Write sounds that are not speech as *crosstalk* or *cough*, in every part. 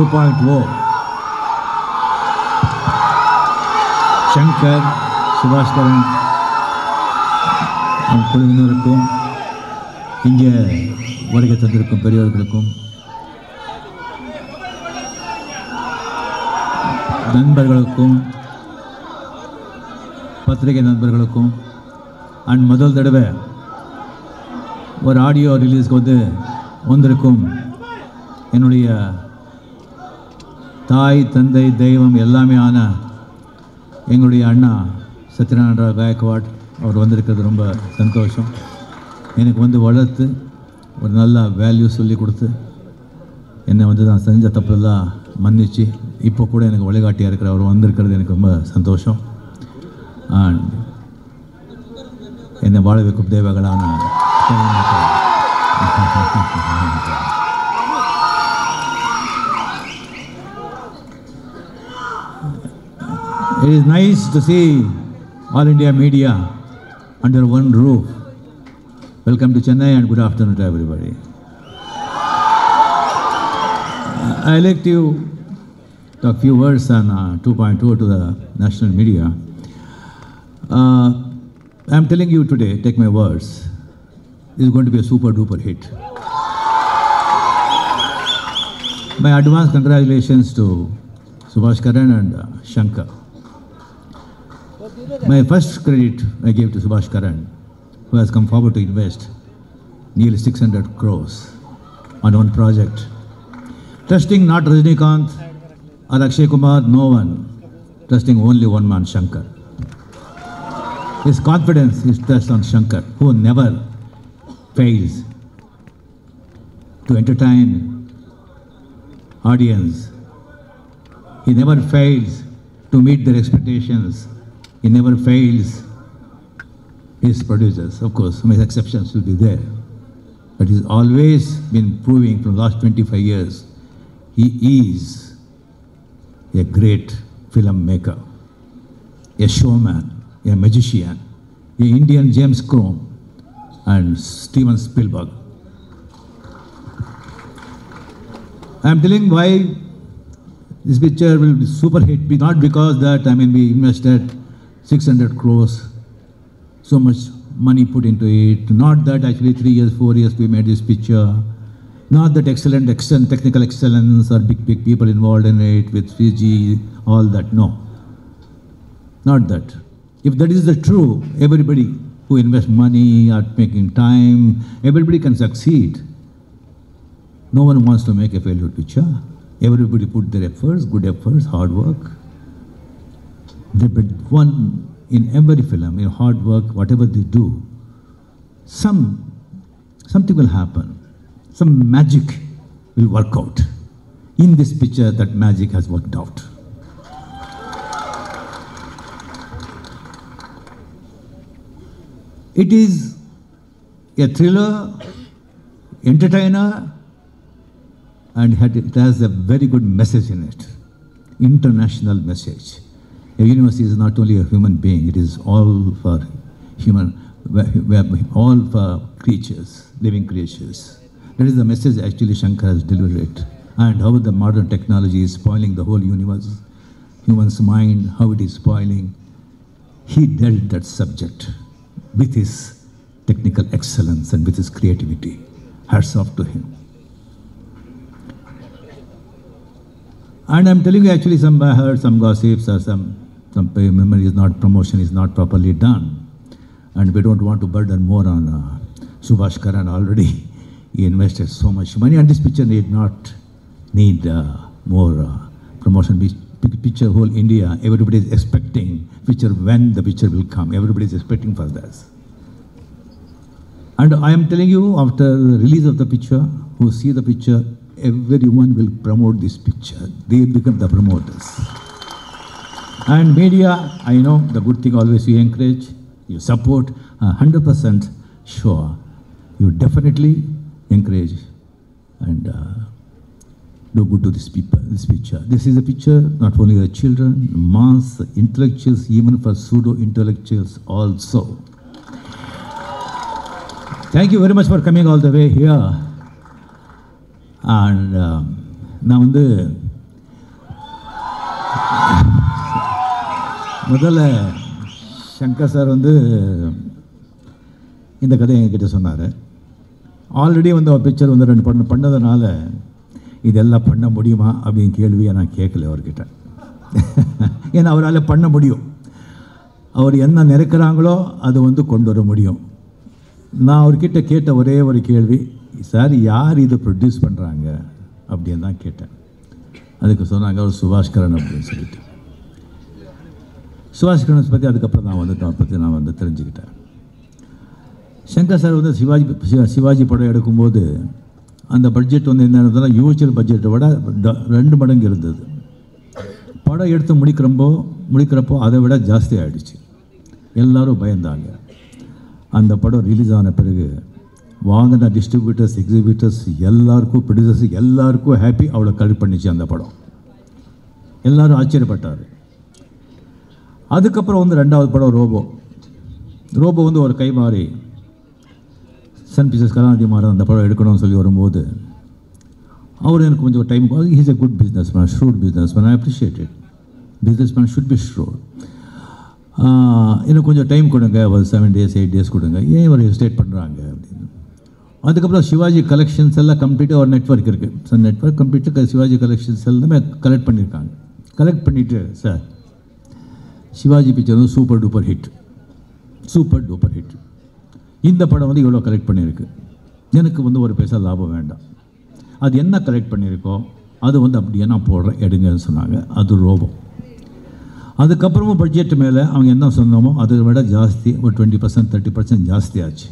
Two point O Shankar Subaskaran நம் குழுவினருக்கும் இங்கே வருகை தந்திருக்கும் பெரியவர்களுக்கும் நண்பர்களுக்கும் பத்திரிகை நண்பர்களுக்கும் அண்ட் முதல் தடவை ஒரு ஆடியோ ரிலீஸ்க்கு வந்து வந்திருக்கும் என்னுடைய தாய் தந்தை தெய்வம் எல்லாமே ஆன எங்களுடைய அண்ணா சத்யநாராயண காயக்வாட் அவர் வந்திருக்கிறது ரொம்ப சந்தோஷம். எனக்கு வந்து வளர்த்து ஒரு நல்ல வேல்யூ சொல்லி கொடுத்து என்னை வந்து நான் செஞ்ச தப்பெல்லாம் மன்னிச்சு இப்போ கூட எனக்கு வழிகாட்டியாக இருக்கிற அவர் வந்திருக்கிறது எனக்கு ரொம்ப சந்தோஷம். அண்ட் என்னை வாழ வைக்கும் தேவகளான It is nice to see All India media under one roof. Welcome to Chennai and good afternoon to everybody. I like to talk a few words on uh, 2.2 to the national media. Uh, I'm telling you today, take my words, this is going to be a super duper hit. My advance congratulations to Subhash Karan and uh, Shankar. My first credit I give to Subhash Karan, who has come forward to invest nearly 600 crores on one project. Trusting not Rajnikant or Akshay Kumar, no one. Trusting only one man, Shankar. His confidence is trust on Shankar, who never fails to entertain audience. He never fails to meet their expectations. He never fails his producers. Of course, some exceptions will be there. But he's always been proving from the last 25 years he is a great filmmaker, a showman, a magician, a Indian James Crome, and Steven Spielberg. I'm telling why this picture will be super hit, not because that I mean we invested 600 crores, so much money put into it, not that actually three years, four years we made this picture, not that excellent, excellent technical excellence or big, big people involved in it with Fiji, all that, no. Not that. If that is the true, everybody who invests money or making time, everybody can succeed. No one wants to make a failure picture. Everybody put their efforts, good efforts, hard work. They- But one in every film, in hard work, whatever they do, some something will happen. Some magic will work out. In this picture, that magic has worked out. It is a thriller, entertainer, and it has a very good message in it. International message. A universe is not only a human being, it is all for human, all for creatures, living creatures. That is the message actually Shankar has delivered. And how the modern technology is spoiling the whole universe, human's mind, how it is spoiling. He dealt that subject with his technical excellence and with his creativity. Hats off to him. And I'm telling you, actually, some I heard some gossips or some pay- memory is not promotion is not properly done, and we don't want to burden more on uh, Subhash Karan. Already, *laughs* he invested so much money, and this picture need not need uh, more uh, promotion. Pi- pi- Picture whole India, everybody is expecting picture when the picture will come. Everybody is expecting for this. And I am telling you, after the release of the picture, who see the picture, everyone will promote this picture. They become the promoters. And media, I know the good thing always you encourage, you support, uh, 100% sure. You definitely encourage and uh, do good to this people, this picture. This is a picture not only the children, mass, intellectuals, even for pseudo intellectuals also. Thank you very much for coming all the way here. And um, நான் முதல்ல Shankar sir வந்து இந்த கதையை என்கிட்ட சொன்னார். Already வந்து அவர் picture வந்து ரெண்டு பண்ண பண்ணதுனால இதெல்லாம் பண்ண முடியுமா அப்படின்னு கேள்வியை நான் கேட்கல அவர்கிட்ட. *laughs* ஏன்னா அவரால் பண்ண முடியும். அவர் என்ன நினைக்கிறாங்களோ அது வந்து கொண்டு வர முடியும். நான் அவர்கிட்ட கேட்ட ஒரே ஒரு கேள்வி சார் யார் இதை ப்ரொடியூஸ் பண்ணுறாங்க அப்படின்னு தான் கேட்டேன். அதுக்கு சொன்னாங்க அவர் சுபாஷ்கரன் அப்படின்னு சொல்லிட்டு. சுபாஷ் கணேஷ் பற்றி அதுக்கப்புறம் நான் வந்து அதை பற்றி நான் வந்து தெரிஞ்சுக்கிட்டேன். சங்கர் சார் வந்து சிவாஜி சிவாஜி படம் எடுக்கும்போது அந்த பட்ஜெட் வந்து என்ன இருந்ததுன்னா யூஜுவல் பட்ஜெட்டை விட ட- ரெண்டு மடங்கு இருந்தது. படம் எடுத்து முடிக்கிறப்போ முடிக்கிறப்போ அதை விட ஜாஸ்தி ஆகிடுச்சு எல்லோரும் பயந்தாங்க. அந்த படம் ரிலீஸ் ஆன பிறகு வாங்கின டிஸ்ட்ரிபியூட்டர்ஸ் எக்ஸிபியூட்டர்ஸ் எல்லாருக்கும் ப்ரொடியூசர்ஸ் எல்லாருக்கும் ஹாப்பி அவ்வளோ கல் பண்ணிச்சு அந்த படம். எல்லோரும் ஆச்சரியப்பட்டார். அதுக்கப்புறம் வந்து ரெண்டாவது படம் ரோபோ. ரோபோ வந்து ஒரு கை மாறி சன் பிக்சர்ஸ் கலாநிதி மாறன் அந்த படம் எடுக்கணும்னு சொல்லி வரும்போது அவர் எனக்கு கொஞ்சம் time he's a good businessman shrewd businessman I appreciate it businessman should be shrewd எனக்கு கொஞ்சம் டைம் கொடுங்க ஒரு செவன் டேஸ் எயிட் டேஸ் கொடுங்க. ஏன் இவர் ஸ்டேட் பண்ணுறாங்க அப்படின்னு. அதுக்கப்புறம் சிவாஜி கலெக்ஷன்ஸ் எல்லாம் கம்ப்ளீட்டாக ஒரு நெட்வொர்க் இருக்குது ஸோ நெட்வொர்க் கம்ப்ளீட்டாக சிவாஜி கலெக்ஷன்ஸ் எல்லாமே கலெக்ட் பண்ணியிருக்காங்க கலெக்ட் பண்ணிவிட்டு சார் சிவாஜி பிக்சர் வந்து super duper hit super duper hit இந்த படம் வந்து இவ்வளோ கலெக்ட் பண்ணியிருக்கு. எனக்கு வந்து ஒரு பைசா லாபம் வேண்டாம். அது என்ன கலெக்ட் பண்ணியிருக்கோ அது வந்து அப்படியே நான் போடுறேன் எடுங்கன்னு சொன்னாங்க. அது ரோபம். அதுக்கப்புறமும் பட்ஜெட் மேலே அவங்க என்ன சொன்னோமோ அதை விட ஜாஸ்தி ஒரு டுவெண்ட்டி பர்சன்ட் தேர்ட்டி பர்சன்ட் ஜாஸ்தி ஆச்சு.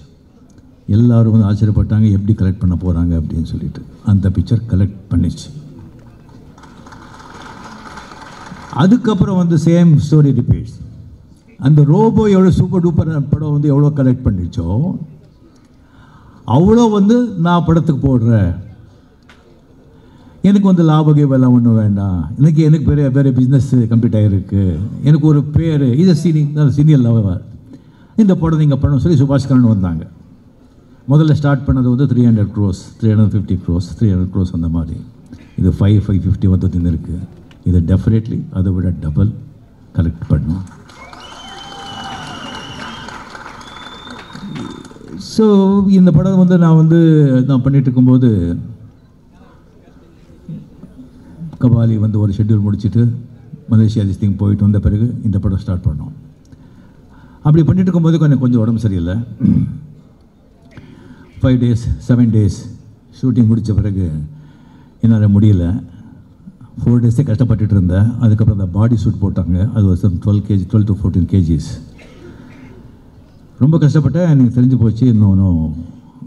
எல்லோரும் வந்து ஆச்சரியப்பட்டாங்க எப்படி கலெக்ட் பண்ண போகிறாங்க அப்படின்னு சொல்லிட்டு. அந்த பிக்சர் கலெக்ட் பண்ணிச்சு. அதுக்கப்புறம் வந்து சேம் ஸ்டோரி ரிப்பீட்ஸ் அந்த ரோபோ எவ்வளோ சூப்பர் டூப்பர் படம் வந்து எவ்வளோ கலெக்ட் பண்ணிச்சோ அவ்வளோ வந்து நான் படத்துக்கு போடுறேன். எனக்கு வந்து லாப எல்லாம் ஒன்றும் வேண்டாம். எனக்கு எனக்கு பெரிய பெரிய பிஸ்னஸ் கம்ப்ளீட் ஆகிருக்கு எனக்கு ஒரு பேர் இது சீனியர் சீனியர் லவர் இந்த படம் நீங்கள் பண்ணணும் சொல்லி சுபாஷ் கரன் வந்தாங்க. முதல்ல ஸ்டார்ட் பண்ணது வந்து three hundred crores three hundred fifty crores three hundred crores அந்த மாதிரி. இது ஃபைவ் ஃபைவ் ஃபிஃப்டி வந்து இருக்குது இதை டெஃபினெட்லி அதை விட டபுள் கலெக்ட் பண்ணும் ஸோ இந்த படம் வந்து நான் வந்து நான் பண்ணிட்டு இருக்கும்போது கபாலி வந்து ஒரு ஷெட்யூல் முடிச்சுட்டு மலேசியா திஸ்திங் போயிட்டு வந்த பிறகு இந்த படம் ஸ்டார்ட் பண்ணோம். அப்படி பண்ணிட்டு இருக்கும்போது கொஞ்சம் கொஞ்சம் உடம்பு சரியில்லை. Five days seven days shooting முடித்த பிறகு என்னால் முடியல. ஃபோர் டேஸே கஷ்டப்பட்டுட்டு இருந்தேன். அதுக்கப்புறம் அந்த பாடி சூட் போட்டாங்க. அது ஒரு some twelve kg twelve to fourteen kgs ரொம்ப கஷ்டப்பட்டேன். எனக்கு தெரிஞ்சு போச்சு. இன்னொன்றும்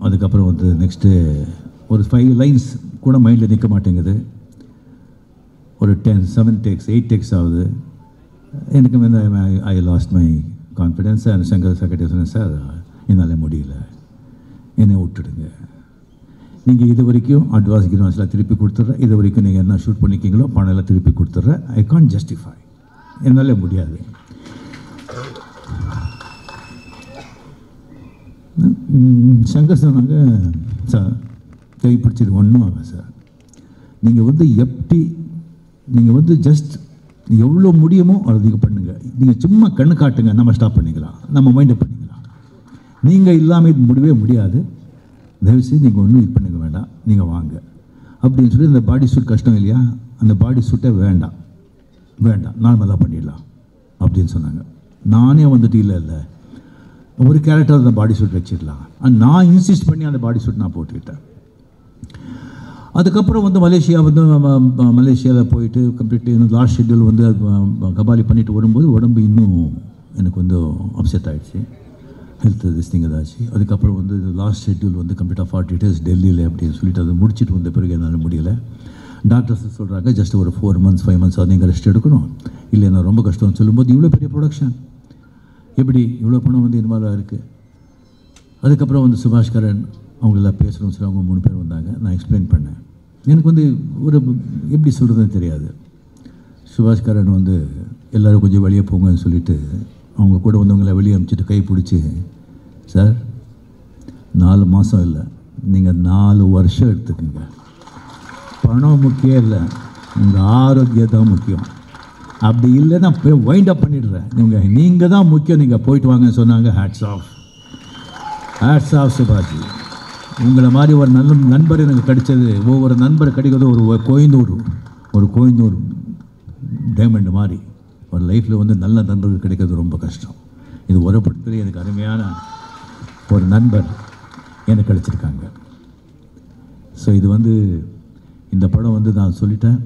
அதுக்கப்புறம் வந்து நெக்ஸ்ட்டு ஒரு ஃபைவ் லைன்ஸ் கூட மைண்டில் நிற்க மாட்டேங்குது. ஒரு ten seven takes eight takes ஆகுது. எனக்கு வந்து I lost my confidence and Shankar secretary சொன்னேன் சார் என்னால் முடியல. என்னை விட்டுடுங்க. நீங்கள் இது வரைக்கும் அட்வான்ஸ் கிட்வான்ஸ்லாம் திருப்பி கொடுத்துட்றேன் இது வரைக்கும் நீங்கள் என்ன ஷூட் பண்ணிக்கிங்களோ பணம் எல்லாம் திருப்பி கொடுத்துட்றேன் ஐ கான் ஜஸ்டிஃபை என்னால் முடியாது. சங்கர் சொன்னாங்க சார் கை பிடிச்சிட்டு ஒன்றும் ஆகும் சார் நீங்கள் வந்து எப்படி நீங்கள் வந்து ஜஸ்ட் எவ்வளோ முடியுமோ அதை நீங்கள் பண்ணுங்கள் நீங்கள் சும்மா கண்ணு காட்டுங்க நம்ம ஸ்டாப் பண்ணிக்கலாம். நம்ம மைண்டை பண்ணிக்கலாம். நீங்கள் இல்லாமல் இது முடியவே முடியாது. தயவுசெய்து நீங்கள் ஒன்றும் இது பண்ணுங்க வேண்டாம். நீங்கள் வாங்க. அப்படின்னு சொல்லி அந்த பாடி சூட் கஷ்டம் இல்லையா? அந்த பாடி சூட்டை வேண்டாம். வேண்டாம். நார்மலாக பண்ணிடலாம். அப்படின்னு சொன்னாங்க. நானே வந்துட்டு இல்லை இல்லை. ஒரு கேரக்டர் அந்த பாடி சூட் வச்சிடலாம். நான் இன்சிஸ்ட் பண்ணி அந்த பாடி சூட் நான் போட்டுக்கிட்டேன். அதுக்கப்புறம் வந்து மலேசியா வந்து மலேசியாவில் போயிட்டு கம்ப்ளீட் லாஸ்ட் ஷெட்யூல் வந்து கபாலி பண்ணிட்டு வரும்போது உடம்பு இன்னும் எனக்கு வந்து அப்செட் ஆகிடுச்சு ஹெல்த் திஸ்டிங் ஏதாச்சு. அதுக்கப்புறம் வந்து லாஸ்ட் ஷெட்யூல் வந்து கம்ப்ளீட்டாக ஃபார்ட்டி டேஸ் டெல்லியில் அப்படின்னு சொல்லிட்டு அதை முடிச்சுட்டு வந்த பிறகு என்னால் முடியல. டாக்டர்ஸ் சொல்கிறாங்க ஜஸ்ட் ஒரு ஃபோர் மந்த்ஸ் ஃபைவ் மந்த்ஸ் அது நீங்கள் ரெஸ்ட் எடுக்கணும். இல்லை நான் ரொம்ப கஷ்டம்னு சொல்லும்போது இவ்வளோ பெரிய ப்ரொடக்ஷன் எப்படி இவ்வளோ பணம் வந்து இன்வால்வ் இருக்குது அதுக்கப்புறம் வந்து சுபாஷ் கரன் அவங்களெல்லாம் பேசணும்னு சொல்லி அவங்க மூணு பேர் வந்தாங்க. நான் எக்ஸ்பிளைன் பண்ணேன். எனக்கு வந்து ஒரு எப்படி சொல்கிறதுன்னு தெரியாது. சுபாஷ் கரன் வந்து எல்லோரும் கொஞ்சம் வெளியே போங்கன்னு சொல்லிட்டு அவங்க கூட வந்தவங்களை வெளியே அனுப்பிச்சிட்டு கை பிடிச்சி சார் நாலு மாதம் இல்லை. நீங்கள் நாலு வருஷம் எடுத்துக்கோங்க. பணம் முக்கியம் இல்லை. உங்கள் ஆரோக்கியம் தான் முக்கியம். அப்படி இல்லைன்னா வைண்ட் அப் பண்ணிடுறேன். நீங்கள் நீங்கள் தான் முக்கியம். நீங்கள் போயிட்டு வாங்கன்னு சொன்னாங்க. ஹேட்ஸ் ஆஃப் ஹேட்ஸ் ஆஃப் சுபாஜி உங்களை மாதிரி ஒரு நல்ல நண்பர் எனக்கு கிடைச்சது. ஒவ்வொரு நண்பர் கிடைக்கிறது ஒரு கோயந்தூர். ஒரு கோயந்தூர் டைமண்ட் மாதிரி. ஒரு லைஃப்பில் வந்து நல்ல நண்பர்கள் கிடைக்கிறது ரொம்ப கஷ்டம். இது ஒரு உரப்படுத்துறது எனக்கு அருமையான ஒரு நண்பர் எனக்கு கிடச்சிருக்காங்க ஸோ இது வந்து இந்த படம் வந்து நான் சொல்லிட்டேன்.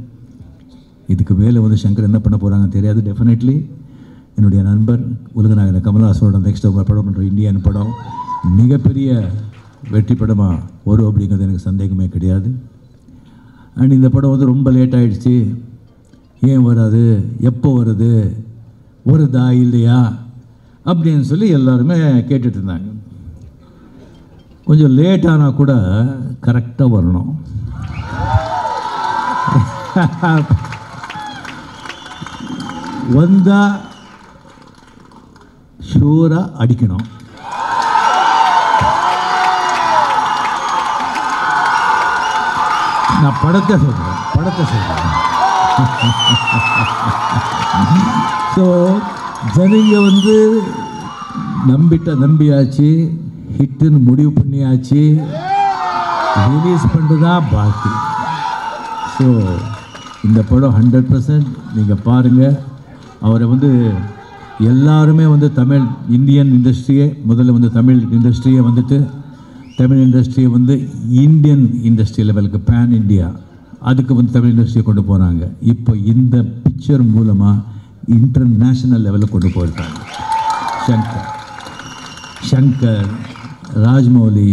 இதுக்கு மேலே வந்து சங்கர் என்ன பண்ண போகிறாங்கன்னு தெரியாது. டெஃபினெட்லி என்னுடைய நண்பர் உலகநாயகன் கமல்ஹாசனோட நெக்ஸ்ட் படம் பண்ணுற இந்தியன் படம். மிகப்பெரிய வெற்றி படமாக வரும் அப்படிங்கிறது எனக்கு சந்தேகமே கிடையாது. அண்ட் இந்த படம் வந்து ரொம்ப லேட் ஆகிடுச்சு ஏன் வராது? எப்போ வருது? வருதா இல்லையா? அப்படின்னு சொல்லி எல்லாருமே கேட்டுட்டு இருந்தாங்க. கொஞ்சம் லேட் ஆனால் கூட கரெக்டாக வரணும். வந்தால் ஷூராக அடிக்கணும். நான் படத்தை சொல்கிறேன் படத்தை சொல்கிறேன் ஸோ ஜனங்க வந்து நம்பிட்ட நம்பியாச்சு ஹிட்டுன்னு முடிவு பண்ணியாச்சு. ரிலீஸ் பண்ணுறதா பாக்கி. ஸோ இந்த படம் ஹண்ட்ரட் பர்சன்ட் நீங்கள் பாருங்கள் அவரை வந்து எல்லாருமே வந்து தமிழ் இந்தியன் இண்டஸ்ட்ரியே முதல்ல வந்து தமிழ் இண்டஸ்ட்ரியை வந்துட்டு தமிழ் இண்டஸ்ட்ரியை வந்து இந்தியன் இண்டஸ்ட்ரி லெவலுக்கு பேன் இந்தியா அதுக்கு வந்து தமிழ் இண்டஸ்ட்ரியை கொண்டு போகிறாங்க இப்போ இந்த பிக்சர் மூலமாக இன்டர்நேஷ்னல் லெவலில் கொண்டு போயிருக்காங்க ஷங்கர் ஷங்கர் ராஜ்மௌலி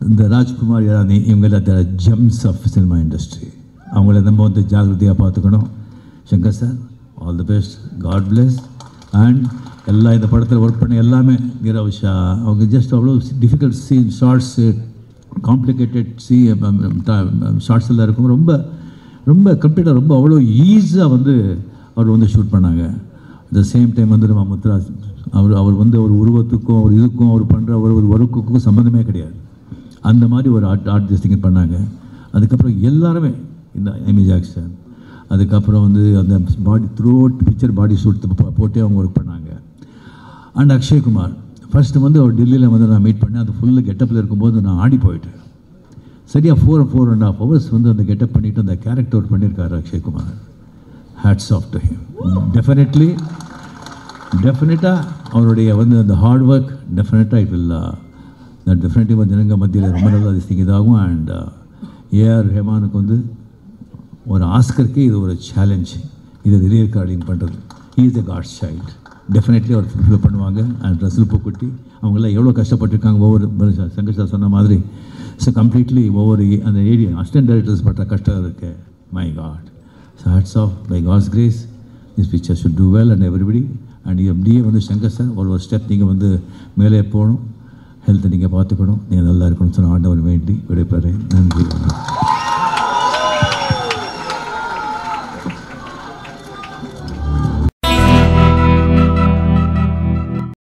இந்த ராஜ்குமார் இரானி இவங்கள the gems of cinema industry அவங்கள நம்ம வந்து ஜாகிரதையாக பார்த்துக்கணும். Shankar sir all the best God bless and எல்லா இந்த படத்தில் ஒர்க் பண்ண எல்லாமே நிரவ் ஷா அவங்க ஜஸ்ட் அவ்வளோ டிஃபிகல்ட் சீன் ஷார்ட்ஸு காம்ப்ளிகேட்டட் சி ஷார்ட்ஸில் இருக்கும் ரொம்ப ரொம்ப கம்ப்ளீட்டாக ரொம்ப அவ்வளோ ஈஸியாக வந்து அவர் வந்து ஷூட் பண்ணாங்க. அட் த சேம் டைம் வந்து நம்ம முத்ரா அவர் அவர் வந்து ஒரு உருவத்துக்கும் அவர் இதுக்கும் அவர் பண்ணுற ஒரு ஒரு ஒர்க்குக்கும் சம்மந்தமே கிடையாது. அந்த மாதிரி ஒரு ஆர்ட் ஆர்டிஸ்டிங் பண்ணாங்க. அதுக்கப்புறம் எல்லாருமே இந்த எமி ஜாக்சன் அதுக்கப்புறம் வந்து அந்த body throughout picture body suit போட்டே அவங்க ஒர்க் பண்ணாங்க. அண்ட் அக்ஷய்குமார் ஃபஸ்ட்டு வந்து அவர் டெல்லியில் வந்து நான் மீட் பண்ணேன். அது ஃபுல்லு கெட்டப்பில் இருக்கும்போது நான் ஆடி போயிட்டேன். சரியாக four four and half hours வந்து அந்த கெட்டப் பண்ணிவிட்டு அந்த கேரக்டர் பண்ணியிருக்காரு Akshay Kumar hats off to him definitely டெஃபினட்டாக அவருடைய வந்து அந்த ஹார்ட் ஒர்க் டெஃபினட்டாக இட் வில் தட் டெஃபினட்டிவ் ஜனங்க மத்தியில் ரொம்ப நல்லா திங் இதாகும். அண்ட் ஏஆர் ரஹ்மானுக்கு வந்து ஒரு ஆஸ்கருக்கு இது ஒரு சேலஞ்ச் இது ரீ ரெக்கார்டிங் பண்ணுறது is a God's child definitely our fulfil பண்ணுவாங்க. அண்ட் ரசல் பூக்குட்டி அவங்களாம் எவ்வளோ கஷ்டப்பட்டிருக்காங்க ஒவ்வொரு சங்கர் சார் சொன்ன மாதிரி. ஸோ கம்ப்ளீட்லி ஒவ்வொரு அந்த ஏரியா அசிஸ்டன்ட் டைரக்டர்ஸ் பட்ட கஷ்டம் இருக்கு. My God so hats off by God's grace this picture should do well and everybody and எப்படியே வந்து சங்கர் சார் ஒரு ஒரு ஸ்டெப் நீங்கள் வந்து மேலே போகணும். ஹெல்த்தை நீங்கள் பார்த்துக்கணும். நீங்கள் நல்லா இருக்கணும்னு சொன்ன ஆண்டவன் வேண்டி விடைபெறேன். நன்றி.